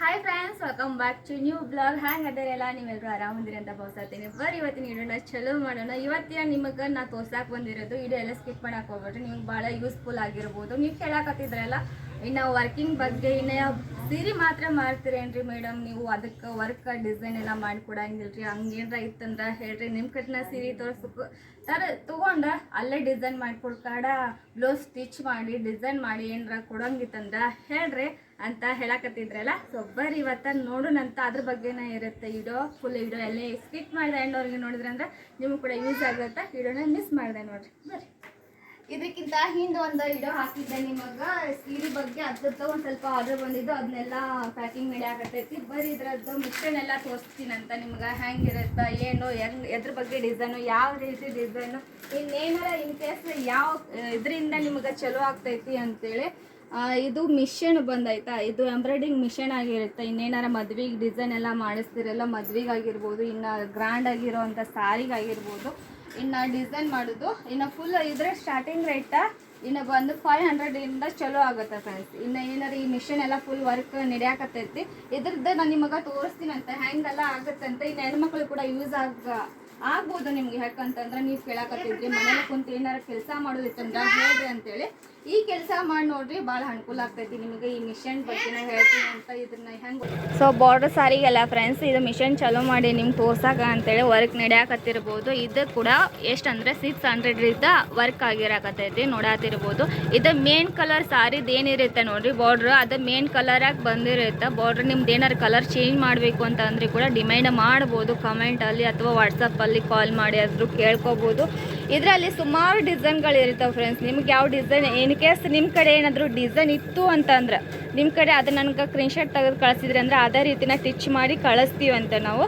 Hi friends welcome back to new vlog ಹ್ಯಾಂಗೆ ಅದರೆಲ್ಲ ನೀವೆಲ್ಲರೂ ಆರಾಮದಿರಿ ಅಂತ ಭಾವಿಸ್ತೀನಿ. ಬರ್ ಇವತ್ತಿನ ವಿಡಿಯೋನ ಚಲೋ ಮಾಡೋಣ. ಇವತ್ತಿನ ನಿಮಗೆ ನಾ ತೋರ್ಸಕ್ಕೆ ಬಂದಿರೋದು ವಿಡಿಯೋ ಎಲ್ಲ ಸ್ಕಿಪ್ ಮಾಡಕ್ಕೆ ಹೋಗ್ಬೇಡ್ರಿ. ನಿಮ್ಗೆ ಭಾಳ ಯೂಸ್ಫುಲ್ ಆಗಿರ್ಬೋದು. ನೀವು ಕೇಳಾಕತ್ತಿದ್ರಲ್ಲ, ಇನ್ನು ವರ್ಕಿಂಗ್ ಬಗ್ಗೆ ಇನ್ನು ಸೀರೆ ಮಾತ್ರ ಮಾಡ್ತೀರೇನ್ರಿ ಮೇಡಮ್ ನೀವು ಅದಕ್ಕೆ ವರ್ಕ್ ಡಿಸೈನ್ ಎಲ್ಲ ಮಾಡಿಕೊಡಂಗಿಲ್ರಿ. ಹಂಗೇನ್ರ ಇತ್ತಂದ್ರೆ ಹೇಳ್ರಿ. ನಿಮ್ಮ ಕಟ್ನ ಸೀರೆ ತೋರ್ಸಕ್ಕೆ ತರ ತೊಗೊಂಡ್ರೆ ಅಲ್ಲೇ ಡಿಸೈನ್ ಮಾಡಿಕೊಡ್ಕಾಡ ಬ್ಲೌಸ್ ಸ್ಟಿಚ್ ಮಾಡಿ ಡಿಸೈನ್ ಮಾಡಿ ಏನರ ಕೊಡಂಗಿತ್ತಂದ್ರೆ ಹೇಳ್ರಿ. ಅಂತ ಹೇಳಕತ್ತಿದ್ರಲ್ಲ? ಸೊ ಬರ್ರಿ ಇವತ್ತ ನೋಡೋಣಂತ ಅದ್ರ ಬಗ್ಗೆನೇ ಇರುತ್ತೆ ವಿಡಿಯೋ ಫುಲ್ ವಿಡಿಯೋ ಎಲ್ಲ ಸ್ಕಿಪ್ ಮಾಡಿದೆ ಅವ್ರಿಗೆ ನೋಡಿದ್ರೆ ಅಂದ್ರೆ ನಿಮ್ಗೆ ಕೂಡ ಯೂಸ್ ಆಗುತ್ತೆ? ವಿಡಿಯೋನ ಮಿಸ್ ಮಾಡಿದೆ ನೋಡ್ರಿ. ಬರ್ರಿ. ಇದಕ್ಕಿಂತ ಹಿಂದೆ ಒಂದು ವಿಡಿಯೋ ಹಾಕಿದ್ದೆ ನಿಮಗೆ. ಸೀರೆ ಬಗ್ಗೆ ಅದ್ರದ್ದು ಒಂದು ಸ್ವಲ್ಪ ಆರ್ಡರ್ ಬಂದಿದ್ದು ಅದನ್ನೆಲ್ಲ ಪ್ಯಾಕಿಂಗ್ ಆಗತ್ತೈತಿ ಬರೀ ಇದ್ರದ್ದು ಮಿಶ್ರಣ ಎಲ್ಲ ತೋರಿಸ್ತೀನಿ ಅಂತ ನಿಮ್ಗೆ. ಹೆಂಗಿರುತ್ತೆ, ಏನು, ಹೆಂಗ್, ಎದ್ರ ಬಗ್ಗೆ ಡಿಸೈನು ಯಾವ ರೀತಿ ಡಿಸೈನು ಇನ್ನೇನಾರ ಇನ್ ಕೇಸ್ ಯಾವ, ಇದರಿಂದ ನಿಮ್ಗೆ ಚಲೋ ಆಗ್ತೈತಿ ಅಂತೇಳಿ ಇದು ಮಿಷನ್ ಬಂದೈತಾ ಇದು ಎಂಬ್ರಾಯ್ಡಿಂಗ್ ಮಿಷನ್ ಆಗಿರುತ್ತೆ. ಇನ್ನೇನಾರ ಮದ್ವೆಗೆ ಡಿಸೈನ್ ಎಲ್ಲ ಮಾಡಿಸ್ತಿರಲ್ಲ ಮದ್ವೆಗೆ ಆಗಿರ್ಬೋದು ಇನ್ನು ಗ್ರ್ಯಾಂಡ್ ಆಗಿರೋ ಅಂಥ ಸಾರಿಗಾಗಿರ್ಬೋದು, ಇನ್ನು ಡಿಸೈನ್ ಮಾಡೋದು, ಇನ್ನು ಫುಲ್ ಇದ್ರೆ ಸ್ಟಾರ್ಟಿಂಗ್ ರೇಟ ಇನ್ನು ಬಂದು ಫೈವ್ ಹಂಡ್ರೆಡಿಂದ ಚಲೋ ಆಗುತ್ತೆ ಫ್ರೆಂಡ್ಸ್ ಇನ್ನು ಏನಾರ ಈ ಮಿಷನ್ ಎಲ್ಲ ಫುಲ್ ವರ್ಕ್ ನಡೆಯಕತ್ತೈತಿ. ಇದ್ರದ್ದು ನಾನು ನಿಮಗೆ ತೋರಿಸ್ತೀನಂತೆ ಹೆಂಗೆಲ್ಲ ಅಂತ, ಇನ್ನು ಹೆಣ್ಮಕ್ಳು ಕೂಡ ಯೂಸ್ ಆಗ, ಆಗ್ಬೋದು ನಿಮ್ಗೆ ಯಾಕಂತಂದ್ರೆ ನೀವು ಕೇಳಾಕತ್ತಿದ್ರಿ. ಮನೇಲಿ ಕುಂತು ಏನಾರ ಕೆಲಸ ಮಾಡೋದಿತ್ತಂದ್ರೆ ಹೇಳ್ರಿ ಅಂತೇಳಿ. ಈ ಕೆಲಸ ಮಾಡಿ ನೋಡ್ರಿ ಭಾಳ ಅನುಕೂಲ ಆಗ್ತೈತಿ ನಿಮಗೆ ಈ ಮಿಷನ್ ಬಗ್ಗೆ ಹೇಳ್ತೀನಿ ಅಂತ ಇದನ್ನ ಹೆಂಗೆ ಸೊ ಬಾರ್ಡರ್ ಸಾರಿಗೆಲ್ಲ ಫ್ರೆಂಡ್ಸ್ ಇದು ಮಿಷನ್ ಚಲೋ ಮಾಡಿ ನಿಮ್ಗೆ ತೋರ್ಸಾಕ ಅಂತೇಳಿ ವರ್ಕ್ ನಡೆಯಾಕತ್ತಿರ್ಬೋದು. ಇದು ಕೂಡ ಎಷ್ಟು ಅಂದರೆ ಸಿಕ್ಸ್ ಹಂಡ್ರೆಡ್ರಿಂದ ವರ್ಕ್ ಆಗಿರಕತ್ತೈತಿ, ನೋಡಾತಿರ್ಬೋದು. ಇದು ಮೇನ್ ಕಲರ್ ಸಾರಿದು ಏನಿರುತ್ತೆ ನೋಡ್ರಿ ಬಾರ್ಡ್ರ್ ಅದು ಮೇನ್ ಕಲರಾಗಿ ಬಂದಿರುತ್ತೆ. ಬಾರ್ಡ್ರ್ ನಿಮ್ದು ಏನಾರು ಕಲರ್ ಚೇಂಜ್ ಮಾಡಬೇಕು ಅಂತ ಅಂದ್ರೆ ಕೂಡ ಡಿಮ್ಯಾಂಡ್ ಮಾಡ್ಬೋದು ಕಮೆಂಟಲ್ಲಿ ಅಥವಾ ವಾಟ್ಸಪ್ಪಲ್ಲಿ ಕಾಲ್ ಮಾಡಿ ಆದರೂ ಕೇಳ್ಕೊಬೋದು. ಇದರಲ್ಲಿ ಸುಮಾರು ಡಿಸೈನ್ಗಳು ಇರ್ತಾವೆ ಫ್ರೆಂಡ್ಸ್ ನಿಮ್ಗೆ ಯಾವ ಡಿಸೈನ್ ಇನ್ ಕೇಸ್ ನಿಮ್ಮ ಕಡೆ ಏನಾದರೂ ಡಿಸೈನ್ ಇತ್ತು ಅಂತಂದ್ರೆ ನಿಮ್ಮ ಕಡೆ ಅದು ನನಗೆ ಸ್ಕ್ರೀನ್ಶಾಟ್ ತೆಗೆದು ಕಳಿಸಿದ್ರಿ ಅಂದರೆ ಅದೇ ರೀತಿನ ಸ್ಟಿಚ್ ಮಾಡಿ ಕಳಿಸ್ತೀವಿ ಅಂತ ನಾವು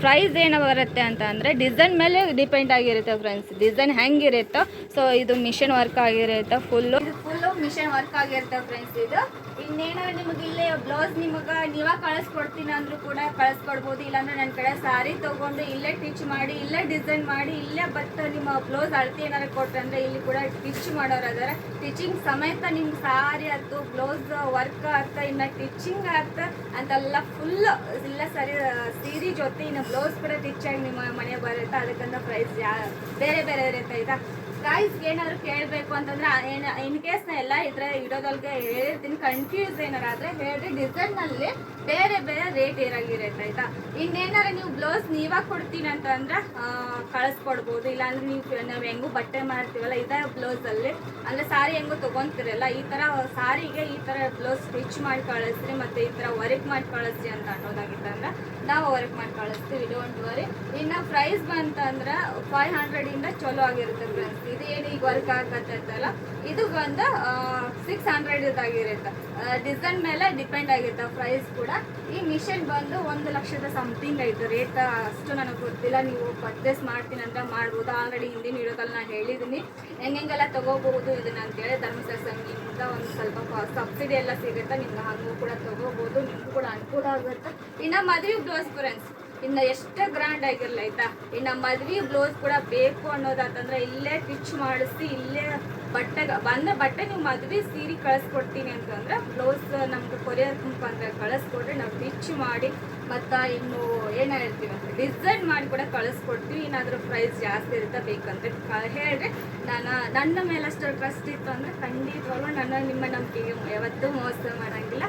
ಪ್ರೈಸ್ ಏನು ಬರುತ್ತೆ ಅಂತ ಅಂದರೆ ಡಿಸೈನ್ ಮೇಲೆ ಡಿಪೆಂಡ್ ಆಗಿರುತ್ತೆ ಫ್ರೆಂಡ್ಸ್ ಡಿಸೈನ್ ಹೆಂಗಿರುತ್ತೋ ಸೊ ಇದು ಮಿಷನ್ ವರ್ಕ್ ಆಗಿರುತ್ತೆ ಫುಲ್ಲು ಫುಲ್ಲು ಮಿಷನ್ ವರ್ಕ್ ಆಗಿರ್ತಾವ ಫ್ರೆಂಡ್ಸ್ ಇದು. ಇನ್ನೇನೋ ನಿಮಗೆ ಇಲ್ಲೇ ಬ್ಲೌಸ್ ನಿಮಗೆ ನೀವೇ ಕಳಿಸ್ಕೊಡ್ತೀನಿ ಅಂದ್ರೂ ಕೂಡ ಕಳಿಸ್ಕೊಡ್ಬೋದು. ಇಲ್ಲಾಂದ್ರೆ ನನ್ನ ಕಡೆ ಸಾರಿ ತೊಗೊಂಡು ಇಲ್ಲೇ ಟಿಚ್ ಮಾಡಿ, ಇಲ್ಲೇ ಡಿಸೈನ್ ಮಾಡಿ, ಇಲ್ಲೇ ಬತ್ತ ನಿಮ್ಮ ಬ್ಲೌಸ್ ಅಳತೆ ಏನಾರು ಕೊಟ್ರೆ ಅಂದರೆ ಇಲ್ಲಿ ಕೂಡ ಟಿಚ್ ಮಾಡೋರು ಅದಾರೆ ಟಿಚಿಂಗ್ ಸಮೇತ ನಿಮ್ಗೆ ಸಾರಿ ಆಯ್ತು ಬ್ಲೌಸ್ ವರ್ಕ್ ಆಯ್ತು ಇನ್ನು ಟಿಚಿಂಗ್ ಆಯ್ತು ಅಂತೆಲ್ಲ ಫುಲ್ ಇಲ್ಲ ಸರಿ ಸೀರೆ ಜೊತೆ ಇನ್ನು ಬ್ಲೌಸ್ ಕೂಡ ಟಿಚ್ ಆಗಿ ನಿಮ್ಮ ಮನೆಗೆ ಬರುತ್ತೆ. ಅದಕ್ಕಂತ ಪ್ರೈಸ್ ಯಾ ಬೇರೆ ಬೇರೆ ಇರುತ್ತೆ ಆಯ್ತಾ? ಪ್ರೈಸ್ ಏನಾದ್ರು ಕೇಳಬೇಕು ಅಂತಂದ್ರೆ ಏನು ಇನ್ ಕೇಸ್ ಎಲ್ಲ ಇದ್ರೆ ಇಡೋದಲ್ಗೆ ಹೇಳ್ತೀನಿ ಕನ್ಫ್ಯೂಸ್ ಏನಾರ ಆದರೆ ಹೇಳ್ರಿ ಡಿಸೈನ್ನಲ್ಲಿ ಬೇರೆ ಬೇರೆ ರೇಟ್ ಇರಾಗಿರುತ್ತೆ ಆಯ್ತಾ? ಇನ್ನೇನಾರ ನೀವು ಬ್ಲೌಸ್ ನೀವಾಗ ಕೊಡ್ತೀನಿ ಅಂತಂದ್ರೆ ಆ, ಕಳಿಸ್ಕೊಡ್ಬೋದು. ಇಲ್ಲಾಂದ್ರೆ ನೀವು ನಾವು ಹೆಂಗೂ ಬಟ್ಟೆ ಮಾಡ್ತೀವಲ್ಲ ಇದೇ ಬ್ಲೌಸಲ್ಲಿ ಅಂದರೆ ಸಾರಿ ಹೆಂಗೂ ತೊಗೊತಿರಲ್ಲ ಈ ಥರ ಸಾರಿಗೆ ಈ ಥರ ಬ್ಲೌಸ್ ಸ್ಟಿಚ್ ಮಾಡಿ ಕಳಿಸ್ರಿ ಮತ್ತು ಈ ಥರ ವರ್ಕ್ ಮಾಡಿ ಕಳಿಸ್ರಿ ಅಂತ ಅನ್ನೋದಾಗಿತ್ತಂದ್ರೆ ನಾವು ವರ್ಕ್ ಮಾಡಿ ಕಳಿಸ್ತೀವಿ. ಡೋಂಟ್ ವರಿ ಇನ್ನು ಪ್ರೈಸ್ ಬಂತಂದ್ರೆ ಫೈವ್ ಹಂಡ್ರೆಡಿಂದ ಚಲೋ ಆಗಿರುತ್ತೆ ಫ್ರೆಂಡ್ಸ್ ಇದು ಏನು ಈಗ ವರ್ಕ್ ಆಗತ್ತಲ್ಲ ಇದು ಬಂದು ಸಿಕ್ಸ್ ಹಂಡ್ರೆಡ್ ಆಗಿರುತ್ತೆ ಡಿಸೈನ್ ಮೇಲೆ ಡಿಪೆಂಡ್ ಆಗಿರುತ್ತೆ ಪ್ರೈಸ್ ಕೂಡ. ಈ ಮಿಷನ್ ಬಂದು ಒಂದು ಲಕ್ಷದ ಸಮಥಿಂಗ್ ಆಯಿತು ರೇಟ್ ಅಷ್ಟು ನನಗೆ ಗೊತ್ತಿಲ್ಲ. ನೀವು ಪರ್ಚೇಸ್ ಮಾಡ್ತೀನಿ ಅಂತ ಮಾಡ್ಬೋದು. ಆಲ್ರೆಡಿ ಹಿಂದಿನ ವಿಡಿಯೋದಲ್ಲಿ ನಾನು ಹೇಳಿದ್ದೀನಿ. ಹೆಂಗೆಲ್ಲ ತಗೋಬಹುದು ಇದನ್ನ ಅಂತೇಳಿ ಧರ್ಮಸ್ಥಳ ಸಂಘದಿಂದ ಒಂದು ಸ್ವಲ್ಪ ಸಬ್ಸಿಡಿ ಎಲ್ಲ ಸಿಗುತ್ತೆ. ನಿಮ್ಗೆ ಹಂಗೂ ಕೂಡ ತಗೋಬಹುದು. ನಿಮ್ಗೂ ಕೂಡ ಅನುಕೂಲ ಆಗುತ್ತೆ. ಇನ್ನು ಮದುವೆ ಬ್ಲೌಸ್ ಫ್ರೆಂಡ್ಸ್ ಇನ್ನು ಎಷ್ಟು ಗ್ರ್ಯಾಂಡ್ ಆಗಿರಲಿ ಆಯ್ತಾ? ಇನ್ನು ಮದುವೆ ಬ್ಲೌಸ್ ಕೂಡ ಬೇಕು ಅನ್ನೋದಾತಂದ್ರೆ ಇಲ್ಲೇ ಟಿಚ್ ಮಾಡಿಸಿ, ಇಲ್ಲೇ ಬಟ್ಟೆ ಬಂದ ಬಟ್ಟೆ ನೀವು ಮದುವೆ ಸೀರೆ ಕಳಿಸ್ಕೊಡ್ತೀನಿ ಅಂತಂದ್ರೆ ಬ್ಲೌಸ್ ನಮ್ಗೆ ಕೊರಿಯರ್ ಮುಖಾಂತರ ಕಳಿಸ್ಕೊಡ್ರಿ. ನಾವು ರಿಚ್ ಮಾಡಿ ಮತ್ತು ಇನ್ನು ಏನು ಹೇಳ್ತೀವಿ ಅಂತ ಡಿಸೈನ್ ಮಾಡಿ ಕೂಡ ಕಳಿಸ್ಕೊಡ್ತೀವಿ. ಏನಾದರೂ ಪ್ರೈಸ್ ಜಾಸ್ತಿ ಇರುತ್ತೆ ಬೇಕಂದ್ರೆ ಹೇಳ್ರಿ. ನಾನು ನನ್ನ ಮೇಲೆ ಅಷ್ಟು ಟ್ರಸ್ಟ್ ಇತ್ತು ಅಂದರೆ ಖಂಡಿತವಾಗ್ಲೂ ನನ್ನ ನಿಮ್ಮ ನಂಬಿಕೆಗೆ ಯಾವತ್ತೂ ಮೋಸ ಮಾಡೋಂಗಿಲ್ಲ.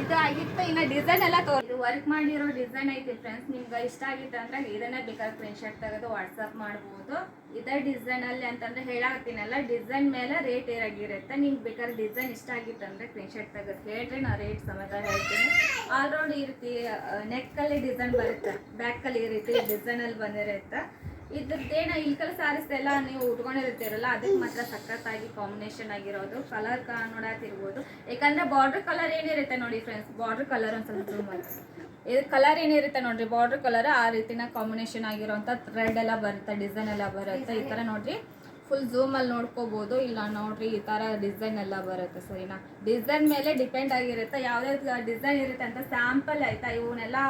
ಇದು ಆಗಿತ್ತು ಇನ್ನು ಡಿಸೈನ್ ಎಲ್ಲ ತೋ ಇದು ವರ್ಕ್ ಮಾಡಿರೋ ಡಿಸೈನ್ ಐತಿ ಫ್ರೆಂಡ್ಸ್ ನಿಮ್ಗೆ ಇಷ್ಟ ಆಗಿತ್ತು ಅಂದ್ರೆ ಇದನ್ನೇ ಬೇಕಾದ್ರೆ ಪ್ರಿಂಟ್ ಶಾರ್ಟ್ ತೆಗೆದು ವಾಟ್ಸಪ್ ಮಾಡ್ಬೋದು. ಇದೇ ಡಿಸೈನಲ್ಲಿ ಅಂತಂದ್ರೆ ಹೇಳಾಕತ್ತೀನಲ್ಲ ಡಿಸೈನ್ ಮೇಲೆ ರೇಟ್ ಏರಾಗಿರುತ್ತೆ. ನಿಮ್ಗೆ ಬೇಕಾದ್ರೆ ಡಿಸೈನ್ ಇಷ್ಟ ಆಗಿತ್ತು ಅಂದ್ರೆ ಶಾರ್ಟ್ ತೆಗೆದು ಹೇಳ್ರಿ ನಾ ರೇಟ್ ಸಮೇತ ಹೇಳ್ತೀನಿ. ಆಲ್ರೌಂಡ್ ಈ ರೀತಿ ನೆಕ್ಕಲ್ಲಿ ಡಿಸೈನ್ ಬರುತ್ತೆ. ಬ್ಯಾಕಲ್ಲಿ ಈ ರೀತಿ ಡಿಸೈನಲ್ಲಿ ಬಂದಿರುತ್ತೆ. ಇದ್ರದ್ದೇನ ಇಲ್ಕಲ್ ಸಾರೀಸ್ ಎಲ್ಲ ನೀವು ಉಟ್ಕೊಂಡಿರ್ತೀರಲ್ಲ, ಅದಕ್ಕೆ ಮಾತ್ರ ಸಖತ್ತಾಗಿ ಕಾಂಬಿನೇಷನ್ ಆಗಿರೋದು. ಕಲರ್ ನೋಡಾತಿರ್ಬೋದು. ಯಾಕಂದ್ರೆ ಬಾರ್ಡರ್ ಕಲರ್ ಏನಿರುತ್ತೆ ನೋಡಿ ಫ್ರೆಂಡ್ಸ್ ಬಾರ್ಡರ್ ಕಲರ್ ಒಂದು ಸ್ವಲ್ಪ. ಇದು ಕಲರ್ ಏನಿರುತ್ತೆ ನೋಡ್ರಿ ಬಾರ್ಡರ್ ಕಲರ್ ಆ ರೀತಿನ ಕಾಂಬಿನೇಷನ್ ಆಗಿರೋಂಥ ಥ್ರೆಡ್ ಎಲ್ಲ ಬರುತ್ತೆ ಡಿಸೈನ್ ಎಲ್ಲ ಬರುತ್ತೆ. ಈ ಥರ ನೋಡ್ರಿ ಫುಲ್ ಝೂಮಲ್ಲಿ ನೋಡ್ಕೋಬೋದು. ಇಲ್ಲ ನೋಡ್ರಿ, ಈ ಥರ ಡಿಸೈನ್ ಎಲ್ಲ ಬರುತ್ತೆ, ಸರಿನಾ? ಡಿಸೈನ್ ಮೇಲೆ ಡಿಪೆಂಡ್ ಆಗಿರುತ್ತೆ. ಯಾವುದೇ ಡಿಸೈನ್ ಇರುತ್ತೆ ಅಂತ ಸ್ಯಾಂಪಲ್ ಆಯ್ತಾ? ಇವನ್ನೆಲ್ಲ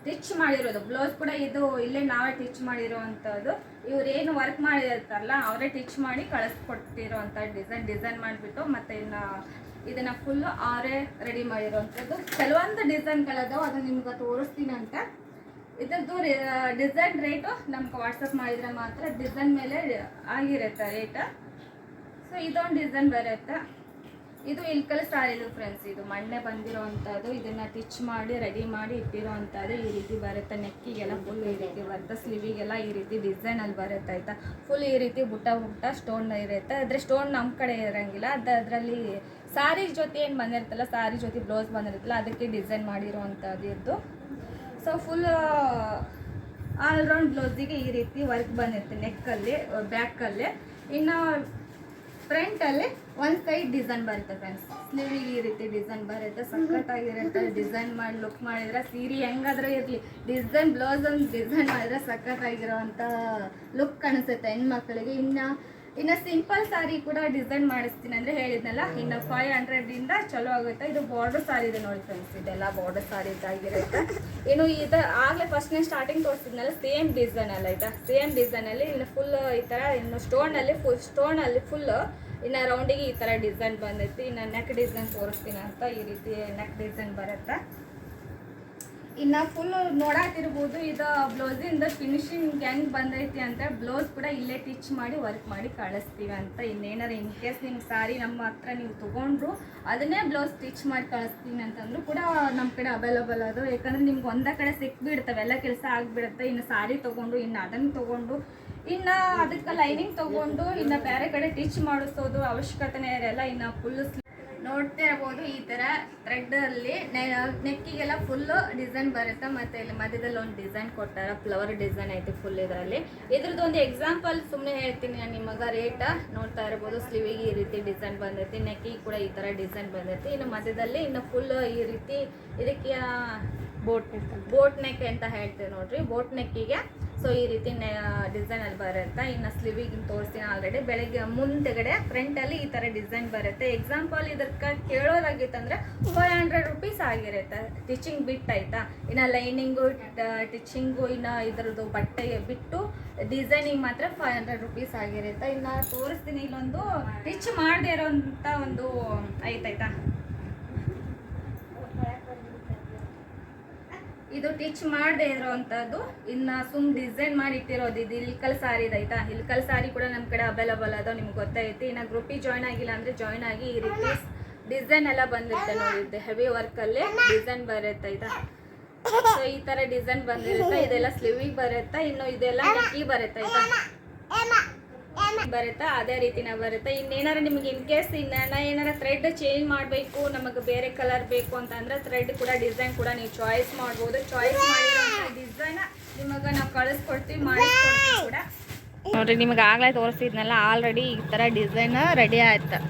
ಸ್ಟಿಚ್ ಮಾಡಿರೋದು. ಬ್ಲೌಸ್ ಕೂಡ ಇದು ಇಲ್ಲೇ ನಾವೇ ಟಿಚ್ ಮಾಡಿರೋವಂಥದ್ದು. ಇವ್ರು ಏನು ವರ್ಕ್ ಮಾಡಿರ್ತಾರಲ್ಲ, ಅವರೇ ಟಿಚ್ ಮಾಡಿ ಕಳಿಸ್ಕೊಟ್ಟಿರೋವಂಥ ಡಿಸೈನ್ ಡಿಸೈನ್ ಮಾಡಿಬಿಟ್ಟು ಮತ್ತು ಇನ್ನು ಇದನ್ನ ಫುಲ್ ಅವರೇ ರೆಡಿ ಮಾಡಿರೋವಂಥದ್ದು. ಕೆಲವೊಂದು ಡಿಸೈನ್ಗಳದಾವ ಅದು ನಿಮ್ಗೆ ತೋರಿಸ್ತೀನಿ ಅಂತ. ಇದ್ರದ್ದು ಡಿಸೈನ್ ರೇಟು ನಮ್ಗೆ ವಾಟ್ಸಪ್ ಮಾಡಿದ್ರೆ ಮಾತ್ರ ಡಿಸೈನ್ ಮೇಲೆ ಆಗಿರುತ್ತೆ ರೇಟ್ ಸೊ ಇದೊಂದು ಡಿಸೈನ್ ಬರುತ್ತೆ. ಇದು ಇಲ್ಕಲ್ ಸಾರಿಲು ಫ್ರೆಂಡ್ಸ್ ಇದು ಮಣ್ಣೆ ಬಂದಿರೋ ಅಂಥದ್ದು ಇದನ್ನ ಟಿಚ್ ಮಾಡಿ ರೆಡಿ ಮಾಡಿ ಇಟ್ಟಿರೋ ಅಂಥದ್ದು ಈ ರೀತಿ ಬರುತ್ತೆ. ನೆಕ್ಕಿಗೆಲ್ಲ ಫುಲ್ ಈ ರೀತಿ ಬರುತ್ತೆ. ಸ್ಲೀವಿಗೆಲ್ಲ ಈ ರೀತಿ ಡಿಸೈನಲ್ಲಿ ಬರುತ್ತೆ ಆಯ್ತಾ? ಫುಲ್ ಈ ರೀತಿ ಬುಟ್ಟ ಬುಟ್ಟ ಸ್ಟೋನ್ ಇರುತ್ತೆ. ಆದರೆ ಸ್ಟೋನ್ ನಮ್ಮ ಕಡೆ ಇರೋಂಗಿಲ್ಲ. ಅದು ಅದರಲ್ಲಿ ಸಾರಿ ಜೊತೆ ಏನು ಬಂದಿರುತ್ತಲ್ಲ, ಸಾರಿ ಜೊತೆ ಬ್ಲೌಸ್ ಬಂದಿರುತ್ತಲ್ಲ, ಅದಕ್ಕೆ ಡಿಸೈನ್ ಮಾಡಿರೋ ಇದ್ದು. ಸೊ ಫುಲ್ ಆಲ್ರೌಂಡ್ ಬ್ಲೌಸಿಗೆ ಈ ರೀತಿ ವರ್ಕ್ ಬಂದಿರುತ್ತೆ ನೆಕ್ಕಲ್ಲಿ ಬ್ಯಾಕಲ್ಲಿ ಇನ್ನು ಫ್ರಂಟಲ್ಲಿ ಒಂದು ಸೈಡ್ ಡಿಸೈನ್ ಬರುತ್ತೆ ಫ್ರೆಂಡ್ಸ್ ಸ್ಲೀವಿಗೆ ಈ ರೀತಿ ಡಿಸೈನ್ ಬರುತ್ತೆ, ಸಖತ್ತಾಗಿರುತ್ತೆ ಡಿಸೈನ್ ಮಾಡಿ ಲುಕ್ ಮಾಡಿದ್ರೆ ಸೀರೆ ಹೆಂಗಾದ್ರೂ ಇರಲಿ. ಡಿಸೈನ್ ಬ್ಲೌಸ್ ಒಂದು ಡಿಸೈನ್ ಮಾಡಿದ್ರೆ ಸಖತ್ತಾಗಿರೋವಂಥ ಲುಕ್ ಕಾಣಿಸುತ್ತೆ ಹೆಣ್ಮಕ್ಳಿಗೆ. ಇನ್ನು ಇನ್ನು ಸಿಂಪಲ್ ಸಾರಿ ಕೂಡ ಡಿಸೈನ್ ಮಾಡಿಸ್ತೀನಿ ಅಂದ್ರೆ ಹೇಳಿದ್ನಲ್ಲ, ಇನ್ನು ಫೈವ್ ಹಂಡ್ರೆಡಿಂದ ಚಲೋ ಆಗುತ್ತೆ. ಇದು ಬಾರ್ಡರ್ ಸಾರಿ ಇದೆ ನೋಡಿ ಫ್ರೆಂಡ್ಸ್ ಇದೆಲ್ಲ ಬಾರ್ಡರ್ ಸಾರಿ ಇದಾಗಿರುತ್ತೆ. ಏನು ಇದು ಆಗಲೇ ಫಸ್ಟ್ನೇ ಸ್ಟಾರ್ಟಿಂಗ್ ತೋರಿಸಿದ್ನಲ್ಲ ಸೇಮ್ ಡಿಸೈನ್ ಅಲ್ಲ ಆಯ್ತಾ ಸೇಮ್ ಡಿಸೈನಲ್ಲಿ ಇನ್ನು ಫುಲ್ ಈ ಥರ ಇನ್ನು ಸ್ಟೋನಲ್ಲಿ ಫುಲ್ ಸ್ಟೋನಲ್ಲಿ ಫುಲ್ ಇನ್ನು ರೌಂಡಿಗೆ ಈ ಥರ ಡಿಸೈನ್ ಬಂದೈತಿ. ಇನ್ನು ನೆಕ್ ಡಿಸೈನ್ ತೋರಿಸ್ತೀನಿ ಅಂತ ಈ ರೀತಿ ನೆಕ್ ಡಿಸೈನ್ ಬರುತ್ತೆ. ಇನ್ನು ಫುಲ್ ನೋಡಾತಿರ್ಬೋದು ಇದು ಇಂದ ಫಿನಿಶಿಂಗ್ ಹೆಂಗ್ ಬಂದೈತಿ ಅಂತ ಬ್ಲೌಸ್ ಕೂಡ ಇಲ್ಲೇ ಟಿಚ್ ಮಾಡಿ ವರ್ಕ್ ಮಾಡಿ ಕಳಿಸ್ತೀವಿ ಅಂತ ಇನ್ನೇನಾರ ಇನ್ ಕೇಸ್ ನಿಮ್ಮ ಸಾರಿ ನಮ್ಮ ಹತ್ರ ನೀವು ತಗೊಂಡ್ರು, ಅದನ್ನೇ ಬ್ಲೌಸ್ ಸ್ಟಿಚ್ ಮಾಡಿ ಕಳಿಸ್ತೀನಿ ಅಂತಂದ್ರು ಕೂಡ ನಮ್ಮ ಕಡೆ ಅವೈಲಬಲ್ ಅದು. ಯಾಕಂದ್ರೆ ನಿಮ್ಗೆ ಒಂದೇ ಕಡೆ ಸಿಕ್ಬಿಡ್ತವೆ, ಎಲ್ಲ ಕೆಲಸ ಆಗಿಬಿಡುತ್ತೆ. ಇನ್ನು ಸಾರಿ ತೊಗೊಂಡು ಇನ್ನು ಅದನ್ನು ತೊಗೊಂಡು ಇನ್ನು ಅದಕ್ಕೆ ಲೈನಿಂಗ್ ತಗೊಂಡು, ಇನ್ನು ಬೇರೆ ಕಡೆ ಟಿಚ್ ಮಾಡಿಸೋದು ಅವಶ್ಯಕತೆನೇ ಇರಲ್ಲ. ಇನ್ನು ಫುಲ್ ನೋಡ್ತಾ ಇರ್ಬೋದು ಈ ತರ ರೆಡ್ ಅಲ್ಲಿ. ನೆಕ್ಕಿಗೆಲ್ಲ ಫುಲ್ ಡಿಸೈನ್ ಬರುತ್ತೆ ಮತ್ತೆ ಇಲ್ಲಿ ಮಧ್ಯದಲ್ಲಿ ಒಂದು ಡಿಸೈನ್ ಕೊಟ್ಟಾರ ಫ್ಲವರ್ ಡಿಸೈನ್ ಐತೆ ಫುಲ್ ಇದರಲ್ಲಿ. ಇದ್ರದ್ದು ಒಂದು ಎಕ್ಸಾಂಪಲ್ ಸುಮ್ಮನೆ ಹೇಳ್ತೀನಿ ನಾನು ನಿಮಗೆ ರೇಟ ನೋಡ್ತಾ ಇರ್ಬೋದು. ಸ್ಲೀವಿಗೆ ಈ ರೀತಿ ಡಿಸೈನ್ ಬಂದೈತಿ ನೆಕ್ಕಿಗೆ ಕೂಡ ಈ ತರ ಡಿಸೈನ್ ಬಂದೈತಿ. ಇನ್ನು ಮಧ್ಯದಲ್ಲಿ ಇನ್ನು ಫುಲ್ ಈ ರೀತಿ ಇದಕ್ಕೆ ಬೋಟ್ ನೆಕ್ ಬೋಟ್ ನೆಕ್ ಅಂತ ಹೇಳ್ತೀವಿ ನೋಡ್ರಿ. ಬೋಟ್ ನೆಕ್ಕಿಗೆ ಸೊ ಈ ರೀತಿ ಡಿಸೈನ್ ಅಲ್ಲಿ ಬರುತ್ತೆ. ಇನ್ನು ಸ್ಲೀವಿಗೆ ತೋರಿಸ್ತೀನಿ ಆಲ್ರೆಡಿ ಬೆಳಗ್ಗೆ ಮುಂದೆಗಡೆ ಫ್ರಂಟ್ ಅಲ್ಲಿ ಈ ತರ ಡಿಸೈನ್ ಬರುತ್ತೆ. ಎಕ್ಸಾಂಪಲ್ ಇದಕ್ಕೆ ಕೇಳೋದಾಗಿತ್ತಂದ್ರೆ ಫೈವ್ ಹಂಡ್ರೆಡ್ ರುಪೀಸ್ ಆಗಿರುತ್ತೆ. ಸ್ಟಿಚಿಂಗ್ ಬಿಟ್ಟು ಆಯ್ತಾ? ಇನ್ನು ಲೈನಿಂಗು ಟಿಚಿಂಗು ಇನ್ನು ಇದರದ್ದು ಬಟ್ಟೆ ಬಿಟ್ಟು ಡಿಸೈನಿಂಗ್ ಮಾತ್ರ ಫೈವ್ ಹಂಡ್ರೆಡ್ ರುಪೀಸ್ ಆಗಿರುತ್ತೆ. ಇನ್ನು ತೋರಿಸ್ತೀನಿ ಇಲ್ಲೊಂದು ಟಿಚ್ ಮಾಡದೇ ಇರೋಂಥ ಒಂದು ಐತಾಯ್ತಾ ಇದು ಟಿಚ್ ಮಾಡದೇ ಇರೋವಂಥದ್ದು ಇನ್ನ ಸುಮ್ ಡಿಸೈನ್ ಮಾಡಿ ಇಟ್ಟಿರೋದು ಇದು ಇಲ್ಕಲ್ ಸಾರಿ ಆಯ್ತಾ? ಇಲ್ಕಲ್ ಸಾರಿ ಕೂಡ ನಮ್ಮ ಕಡೆ ಅವೈಲಬಲ್ ಅದಾವ ನಿಮ್ಗೆ ಗೊತ್ತೈತಿ ಇನ್ನು ಗ್ರೂಪಿಗೆ ಜಾಯ್ನ್ ಆಗಿಲ್ಲ ಅಂದರೆ ಜಾಯ್ನ್ ಆಗಿ ಈ ರೀತಿ ಡಿಸೈನ್ ಎಲ್ಲ ಬಂದಿರುತ್ತೆ ನೋಡಿದ್ದೆ ಹೆವಿ ವರ್ಕಲ್ಲಿ ಡಿಸೈನ್ ಬರುತ್ತೆ ಆಯ್ತಾ? ಸೊ ಈ ಥರ ಡಿಸೈನ್ ಬಂದಿರುತ್ತೆ. ಇದೆಲ್ಲ ಸ್ಲೀವಿಗೆ ಬರುತ್ತೆ, ಇನ್ನು ಇದೆಲ್ಲ ನೆಕ್ಕಿ ಬರುತ್ತೆ ಆಯ್ತಾ? ಬರುತ್ತೆ? ಅದೇ ರೀತಿನ ಬರುತ್ತೆ? ಇನ್ನೇನಾರ ನಿಮ್ಗೆ ಇನ್ ಕೇಸ್ ಇನ್ನ ಏನಾರ ಥ್ರೆಡ್ ಚೇಂಜ್ ಮಾಡಬೇಕು, ನಮಗೆ ಬೇರೆ ಕಲರ್ ಬೇಕು ಅಂತಂದ್ರೆ ಥ್ರೆಡ್ ಕೂಡ ಡಿಸೈನ್ ಕೂಡ ನೀವು ಚಾಯ್ಸ್ ಮಾಡ್ಬೋದು. ಚಾಯ್ಸ್ ಮಾಡಿರೋ ಡಿಸೈನ್ ನಿಮಗೆ ನಾವು ಕಳಿಸ್ಕೊಡ್ತೀವಿ, ಮಾಡಿಸ್ಕೊಡ್ತೀವಿ ಕೂಡ. ನೋಡ್ರಿ, ನಿಮಗೆ ಆಗಲೇ ತೋರಿಸಿದ್ನಲ್ಲ ಆಲ್ರೆಡಿ ಈ ಥರ ಡಿಸೈನ್ ರೆಡಿ ಆಯ್ತು?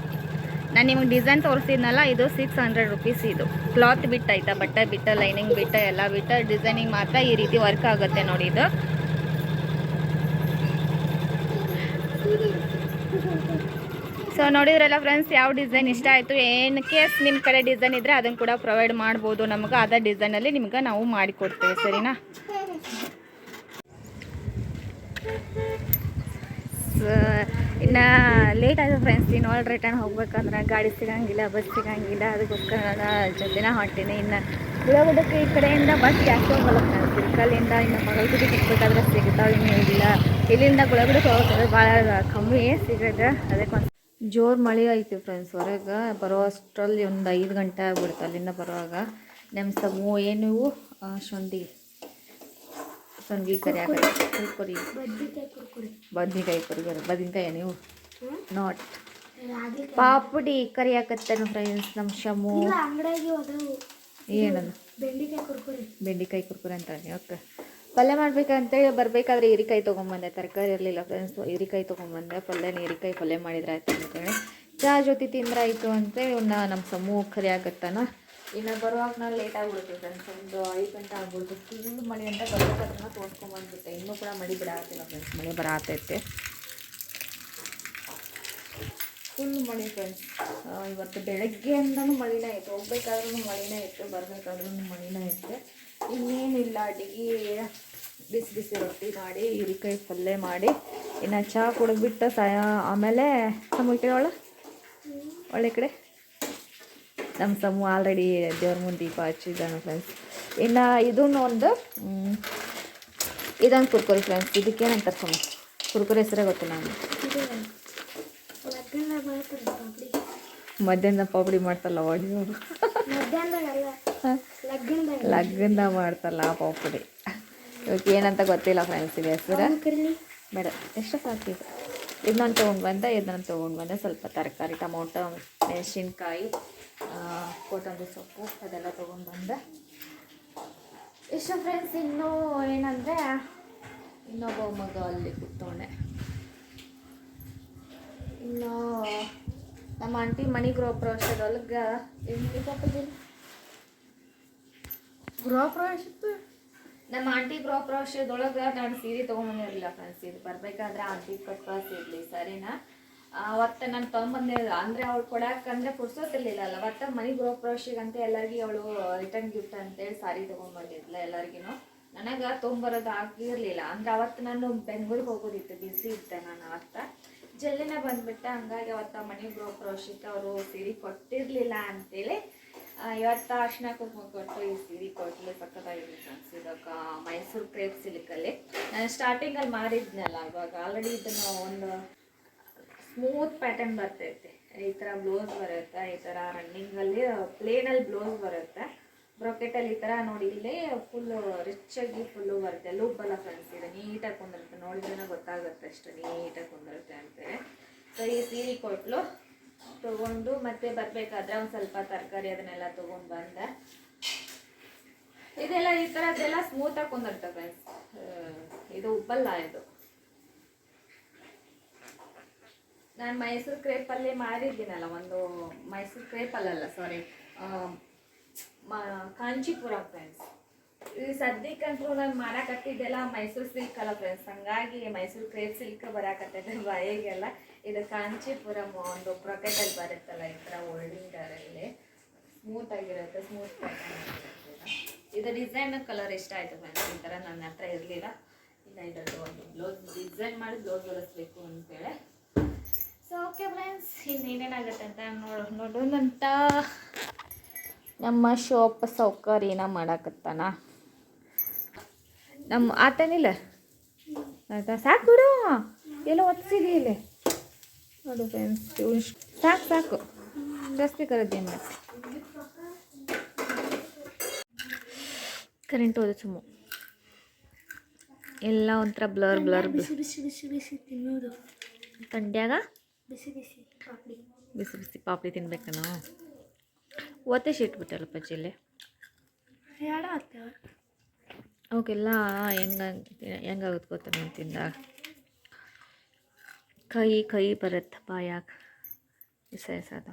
ನಾನು ನಿಮಗೆ ಡಿಸೈನ್ ತೋರಿಸಿದ್ನಲ್ಲ, ಇದು ಸಿಕ್ಸ್ ಹಂಡ್ರೆಡ್ ರುಪೀಸ್ ಇದು. ಕ್ಲಾತ್ ಬಿಟ್ಟು ಆಯ್ತಾ ಬಟ್ಟೆ ಬಿಟ್ಟು ಲೈನಿಂಗ್ ಬಿಟ್ಟು, ಎಲ್ಲ ಬಿಟ್ಟು ಡಿಸೈನಿಂಗ್ ಮಾತ್ರ ಈ ರೀತಿ ವರ್ಕ್ ಆಗುತ್ತೆ ನೋಡಿ ಇದು. ಸೊ ನೋಡಿದ್ರಲ್ಲ ಫ್ರೆಂಡ್ಸ್ ಯಾವ ಡಿಸೈನ್ ಇಷ್ಟ ಆಯಿತು? ಏನು ಕೇಸ್ ನಿಮ್ಮ ಕಡೆ ಡಿಸೈನ್ ಇದ್ದರೆ ಅದನ್ನು ಕೂಡ ಪ್ರೊವೈಡ್ ಮಾಡ್ಬೋದು. ನಮ್ಗೆ ಅದೇ ಡಿಸೈನಲ್ಲಿ ನಿಮ್ಗೆ ನಾವು ಮಾಡಿಕೊಡ್ತೇವೆ, ಸರಿನಾ? ಇನ್ನು ಲೇಟ್ ಆಯಿತು ಫ್ರೆಂಡ್ಸ್ ಇನ್ನು ಆಲ್ ರಿಟರ್ನ್ ಹೋಗ್ಬೇಕಂದ್ರೆ ಗಾಡಿ ಸಿಗಂಗಿಲ್ಲ ಬಸ್ ಸಿಗಂಗಿಲ್ಲ, ಅದಕ್ಕೋಸ್ಕರ ನಾನು ಜೊತೆನ ಹೊಂಟೀನಿ. ಇನ್ನು ಗುಳಗುಡಕ್ಕೆ ಈ ಕಡೆಯಿಂದ ಬಸ್ ಜಾಸ್ತಿ ಹೋಗಲ್ಲ ಫ್ರೆಂಡ್ಸ್ ಇರ್ಕಲ್ಲಿಂದ ಇನ್ನು ಮಗಳಿಗೆ ಸಿಗ್ಬೇಕಾದ್ರೆ ಸಿಗ್ತಾವೆ ಇನ್ನೂ ಇಲ್ಲ. ಇಲ್ಲಿಂದ ಗುಳಗುಡಕ್ಕೆ ಹೋಗೋದ್ರೆ ಭಾಳ ಕಮ್ಮಿ ಸಿಗೋದು ಅದಕ್ಕೆ ಒಂದು ಜೋರು ಮಳೆ ಐತಿ ಫ್ರೆಂಡ್ಸ್ ಹೊರಗೆ ಬರೋ ಅಷ್ಟರಲ್ಲಿ ಒಂದು ಐದು ಗಂಟೆ ಆಗ್ಬಿಡುತ್ತೆ ಅಲ್ಲಿಂದ ಬರುವಾಗ. ನಮ್ಮ ಸಮೂ ಏನು ಆ, ಸಂದಿ ಸಂಗಿ ಕರಿ ಕುರ್ಕುರಿ. ಬದ್ನಿಕಾಯಿ ಕುರ್ಕುರಿ ಬದ್ನಿಕಾಯಿ ನೀವು ನಾಟ್. ಪಾಪುಡಿ ಕರಿಯಾಕತ್ತೇನು ಫ್ರೆಂಡ್ಸ್ ನಮ್ಮ ಶಮು. ಏನದು? ಬೆಂಡಿಕಾಯಿ ಕುರ್ಕುರಿ. ಬೆಂಡಿಕಾಯಿ ಕುರ್ಕುರಿ ಅಂತ ಓಕೆ ಪಲ್ಯ ಮಾಡ್ಬೇಕಂತೇಳಿ ಬರಬೇಕಾದ್ರೆ ಹೀರಿಕಾಯಿ ತೊಗೊಂಬಂದೆ, ತರಕಾರಿ ಇರಲಿಲ್ಲ ಫ್ರೆಂಡ್ಸ್ ಹೀರಿಕಾಯಿ ತೊಗೊಂಬಂದೆ, ಪಲ್ಯನ ಹೀರಿಕಾಯಿ ಪಲ್ಯ ಮಾಡಿದ್ರೆ ಆಯ್ತು ಅಂತೇಳಿ. ಚಹಾ ಜೊತೆ ತಿಂದ್ರೆ ಆಯಿತು ಅಂತೇಳಿ ಇವನ್ನ ನಮ್ಮ ಸಮೂಹ ಕರಿ ಆಗತ್ತಾನ ಇನ್ನು ಬರುವಾಗ ನಾನು ಲೇಟ್ ಆಗ್ಬಿಡ್ತೀವಿ ಫ್ರೆಂಡ್ಸ್ ಒಂದು ಐದು ಗಂಟೆ ಆಗ್ಬಿಡ್ತು. ಫುಲ್ ಮಳೆ ಅಂತ ಬರ್ಬೇಕಾದ್ರೆ ತೋರಿಸ್ಕೊಂಬಂದ್ಬಿಟ್ಟೆ. ಇನ್ನೂ ಕೂಡ ಮಳೆ ಬಿಡಾತಿಲ್ಲ ಫ್ರೆಂಡ್ಸ್ ಮಳೆ ಬರಾತೈತೆ ಫುಲ್ ಮಳೆ ಫ್ರೆಂಡ್ಸ್ ಇವತ್ತು ಬೆಳಗ್ಗೆಯಿಂದನೂ ಮಳಿನೇ ಇತ್ತು ಹೋಗ್ಬೇಕಾದ್ರೂ ಮಳಿನೇ ಇತ್ತು ಬರಬೇಕಾದ್ರೂ ಮಳಿನೇ ಇತ್ತು ಇನ್ನೇನಿಲ್ಲ. ಅಡಿಗೆ ಬಿಸಿ ಬಿಸಿ ರೊಟ್ಟಿ ಮಾಡಿ ಹೀರಿಕಾಯಿ ಪಲ್ಯ ಮಾಡಿ ಇನ್ನು ಚಹಾ ಕುಡಿದ್ಬಿಟ್ಟು ಸಾಯ ಆಮೇಲೆ ನಮ್ಮ ಈ ಕಡೆ ಒಳ? ಒಳ್ಳೆ ಕಡೆ? ನಮ್ಮ ಸಮೂಹ ಆಲ್ರೆಡಿ ದೇವ್ರ ಮುಂದೆ ದೀಪ ಹಚ್ಚಿದ್ದಾನೆ ಫ್ರೆಂಡ್ಸ್ ಇನ್ನು ಇದನ್ನು ಒಂದು ಇದೊಂದು ಕುರ್ಕುರಿ ಫ್ರೆಂಡ್ಸ್ ಇದಕ್ಕೇನಂತಾರೆ ಸಮ ಕುರ್ಕುರಿ ಹೆಸರೇ ಗೊತ್ತಿಲ್ಲ ನಾನು ಮಧ್ಯಾಹ್ನ ಪಾಪಡಿ. ಮಾಡ್ತಲ್ಲ ಒಡಿಯೋರು ಲಗ್ಗಂದ ಮಾಡ್ತಲ್ಲ ಆ ಪಾಪಡಿ. ಇವಕ್ಕೆ ಏನಂತ ಗೊತ್ತಿಲ್ಲ ಫ್ರೆಂಡ್ಸ್ ಇದೆ ಹೆಸರು? ಬೇಡ ಎಷ್ಟು ಸಾಕು ಇದು ಇದನ್ನ ತೊಗೊಂಡು ಬಂದೆ ಇದನ್ನ ತೊಗೊಂಡು ಬಂದೆ ಸ್ವಲ್ಪ ತರಕಾರಿ ಟೊಮೊಟೊ ಮೆಣಸಿನ್ಕಾಯಿ ಕೊತ್ತಂಬರಿ ಸೊಪ್ಪು ಅದೆಲ್ಲ ತೊಗೊಂಡು ಬಂದೆ. ಇಷ್ಟು ಫ್ರೆಂಡ್ಸ್ ಇನ್ನೂ ಏನಂದರೆ ಇನ್ನೊಬ್ಬ ಮಗ ಅಲ್ಲಿ ಕೂತ್ಕೊಂಡೆ ಇನ್ನು ನಮ್ಮ ಆಂಟಿ ಮನೆ ಗೃಹ ಪ್ರವೇಶದೊಳಗೆ ಏನು ಗೃಹ ಪ್ರವೇಶ ನಮ್ಮ ಆಂಟಿ ಪ್ರಾಪರ್ ವರ್ಷದೊಳಗ ನಾನು ಸೀರೆ ತೊಗೊಂಬಂದಿರಲಿಲ್ಲ ಫ್ರೆಂಡ್ಸ್ ಇದು ಬರಬೇಕಾದ್ರೆ ಆಂಟಿ ಕೊಟ್ಟು ಇರಲಿ ಸರಿನಾ? ಅವತ್ತು ನಾನು ತೊಗೊಂಬಂದಿರಲಿಲ್ಲ ಅಂದರೆ ಅವಳು ಕೊಡಕ್ಕಂದ್ರೆ ಪುರ್ಸೋತಿರ್ಲಿಲ್ಲ ಅಲ್ಲ. ಅವತ್ತು ಮನೆ ಗೃಹ ಅಂತ ಎಲ್ಲರಿಗೂ ಅವಳು ರಿಟರ್ನ್ ಗಿಫ್ಟ್ ಅಂತೇಳಿ ಸಾರಿ ತೊಗೊಂಡ್ಬಂದಿದ್ಲ ಎಲ್ಲರಿಗೂ ನನಗೆ ತೊಗೊಂಬರೋದು ಆಗಿರಲಿಲ್ಲ ಅಂದ್ರೆ ಅವತ್ತು ನಾನು ಬೆಂಗಳೂರಿಗೆ ಹೋಗೋದಿತ್ತು ಬಿಸಿ ಇದ್ದೆ ನಾನು ಅವತ್ತು. ಜಲ್ಲಿನ ಬಂದ್ಬಿಟ್ಟೆ. ಹಂಗಾಗಿ ಅವತ್ತು ಮನೆ ಗೃಹ ಅವರು ಸೀರೆ ಕೊಟ್ಟಿರಲಿಲ್ಲ ಅಂತೇಳಿ ಇವತ್ತು ಅರ್ಶಿನ ಕುಂಕುಮ ಕೊಟ್ಟು ಈ ಸೀರೆ ಸಕ್ಕತ್ತಾಗಿದೆ ಫ್ರೆಂಡ್ಸ್. ಇದಕ್ಕೆ ಮೈಸೂರು ಕ್ರೇಪ್ ಸಿಲ್ಕಲ್ಲಿ. ನಾನು ಸ್ಟಾರ್ಟಿಂಗಲ್ಲಿ ಮಾರಿದ್ನಲ್ಲ, ಇವಾಗ ಆಲ್ರೆಡಿ ಇದನ್ನು ಒಂದು ಸ್ಮೂತ್ ಪ್ಯಾಟರ್ನ್ ಬರ್ತೈತೆ. ಈ ಥರ ಬ್ಲೌಸ್ ಬರುತ್ತೆ, ಈ ಥರ ರನ್ನಿಂಗಲ್ಲಿ ಪ್ಲೇನಲ್ಲಿ ಬ್ಲೌಸ್ ಬರುತ್ತೆ. ಬ್ರೊಕೆಟಲ್ಲಿ ಈ ಥರ ನೋಡಿ, ಇಲ್ಲಿ ಫುಲ್ಲು ರಿಚಾಗಿ ಫುಲ್ಲು ಬರುತ್ತೆ. ಲೂಪಲ್ಲ ಫ್ರೆಂಡ್ಸ್ ಇದು ನೀಟಾಗಿ ಕುಂದಿರುತ್ತೆ. ನೋಡಿದ್ರೆ ಗೊತ್ತಾಗುತ್ತೆ ಅಷ್ಟು ನೀಟಾಗಿ ಕುಂದಿರುತ್ತೆ ಅಂತೇಳಿ ಸೊ ಈ ಸೀರೆ ಕೊಟ್ಲು ತಗೊಂಡು ಮತ್ತೆ ಬರಬೇಕಾದ್ರೆ ಒಂದು ಸ್ವಲ್ಪ ತರಕಾರಿ ಅದನ್ನೆಲ್ಲ ತಗೊಂಡ್ ಬಂದೆ. ಇದೆಲ್ಲ ಈ ಥರದ್ದೆಲ್ಲ ಸ್ಮೂತಾಗಿ ಆಗಿ ಫ್ರೆಂಡ್ಸ್ ಇದು ಉಬ್ಬಲ್ಲ ಇದು. ನಾನು ಮೈಸೂರು ಕ್ರೇಪಲ್ಲಿ ಮಾಡಿದ್ದೀನಲ್ಲ, ಒಂದು ಮೈಸೂರು ಕ್ರೇಪಲ್ಲಲ್ಲ ಸಾರಿ ಕಾಂಚೀಪುರ ಫ್ರೆಂಡ್ಸ್ ಈ ಸದ್ಯಕ್ಕಂತೂ ನಾನು ಮಾಡಾಕತ್ತಿದ್ದೆಲ್ಲ ಮೈಸೂರು ಸಿಲ್ಕ್ ಅಲ್ಲ ಫ್ರೆಂಡ್ಸ್ ಹಂಗಾಗಿ ಮೈಸೂರು ಕ್ರೇಪ್ ಸಿಲ್ಕ್ ಬರಾಕತ್ತೈತೆ ಬಾಯಿಗೆಲ್ಲ. ಇದು ಕಾಂಚೀಪುರಂ ಒಂದು ಪ್ರೊಕೆಟಲ್ಲಿ ಬರುತ್ತಲ್ಲ ಈ ಥರ ಓಲ್ಡಿಂಗರಲ್ಲಿ ಸ್ಮೂತ್ ಆಗಿರುತ್ತೆ ಸ್ಮೂತ್ ಇದು ಡಿಸೈನ್ ಕಲರ್ ಇಷ್ಟ ಆಯಿತು ಫ್ರೆಂಡ್ಸ್ ಈ ಥರ ನನ್ನ ಹತ್ರ ಇರಲಿಲ್ಲ. ಇಲ್ಲ ಇದರದ್ದು ಒಂದು ಬ್ಲೌಸ್ ಡಿಸೈನ್ ಮಾಡಿ ಬ್ಲೌಸ್ ಹೊಲಿಸ್ಬೇಕು ಅಂತೇಳಿ. ಸೊ ಓಕೆ ಫ್ರೆಂಡ್ಸ್ ಇನ್ನೇನೇನಾಗುತ್ತೆ ಅಂತ ನೋಡ ನೋಡೋಣಂತ ನಮ್ಮ ಶಾಪ್ ಸೌಕರ್ಯನ ಮಾಡಾಕತ್ತಾನ. ನಮ್ಮ ಆತನಿಲ್ಲ ಆಯ್ತಾ? ಸಾಕು ಬಿಡು. ಎಲ್ಲೋ ಒತ್ತಿದೆ ಇಲ್ಲಿ? ನೋಡು ಫ್ರೆಂಡ್ಸ್ ಸಾಕು ಸಾಕು. ಜಾಸ್ತಿ ಕರೋದೇನು ಕರೆಂಟ್ ಹೋದ ಸುಮ್ಮ. ಎಲ್ಲ ಒಂಥರ ಬ್ಲರ್ ಬ್ಲರ್ ಬಿಸಿ ಬಿಸಿ ಬಿಸಿ ಬಿಸಿ ತಿನ್ನೋದು. ತಂಡ್ಯಾಗ? ಬಿಸಿ ಬಿಸಿ ಪಾಪಡಿ. ಬಿಸಿ ಬಿಸಿ ಪಾಪಡಿ ತಿನ್ಬೇಕನ. ಒತ್ತೆ ಶಿಟ್ಬಿಟ್ಟಲ್ಲಪ್ಪ ಜಿಲ್ಲೆ ಅವಕ್ಕೆಲ್ಲ ಹೆಂಗ ಹೆಂಗಾಗುತ್ತೆ ಗೊತ್ತಾ ನಾನು ತಿಂದಾಗ ಕೈ ಕೈ ಬರುತ್ತೆ ಯಾಕೆ ಎಸದ